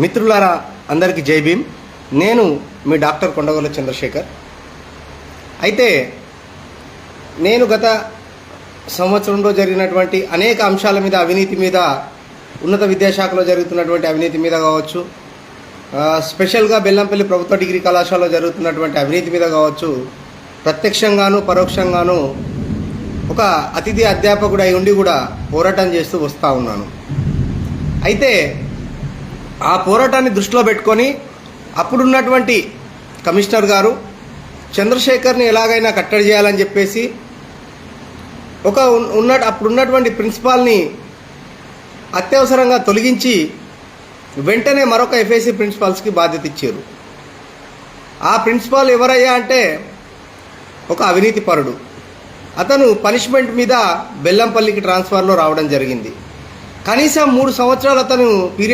మిత్రులారా అందరికీ జై భీమ్. నేను మీ డాక్టర్ కొండగొల్ల చంద్రశేఖర్. అయితే నేను గత సంవత్సరంలో జరిగినటువంటి అనేక అంశాల మీద అవినీతి మీద ఉన్నత విద్యాశాఖలో జరుగుతున్నటువంటి అవినీతి మీద కావచ్చు స్పెషల్గా బెల్లంపల్లి ప్రభుత్వ డిగ్రీ కళాశాలలో జరుగుతున్నటువంటి అవినీతి మీద కావచ్చు ప్రత్యక్షంగాను పరోక్షంగాను ఒక అతిథి అధ్యాపకుడు అయి ఉండి కూడా పోరాటం చేస్తూ వస్తూ ఉన్నాను. అయితే ఆ పోరాటాన్ని దృష్టిలో పెట్టుకొని అప్పుడున్నటువంటి కమిషనర్ గారు చంద్రశేఖర్ని ఎలాగైనా కట్టడి చేయాలని చెప్పేసి ఒక ఉన్న అప్పుడున్నటువంటి ప్రిన్సిపాల్ని అత్యవసరంగా తొలగించి వెంటనే మరొక ఎఫ్ఏసి ప్రిన్సిపాల్స్కి బాధ్యత ఇచ్చారు. ఆ ప్రిన్సిపాల్ ఎవరయ్యా అంటే ఒక అవినీతి పరుడు. అతను పనిష్మెంట్ మీద బెల్లంపల్లికి ట్రాన్స్ఫర్లో రావడం జరిగింది. కనీసం మూడు సంవత్సరాలు అతను పీరియడ్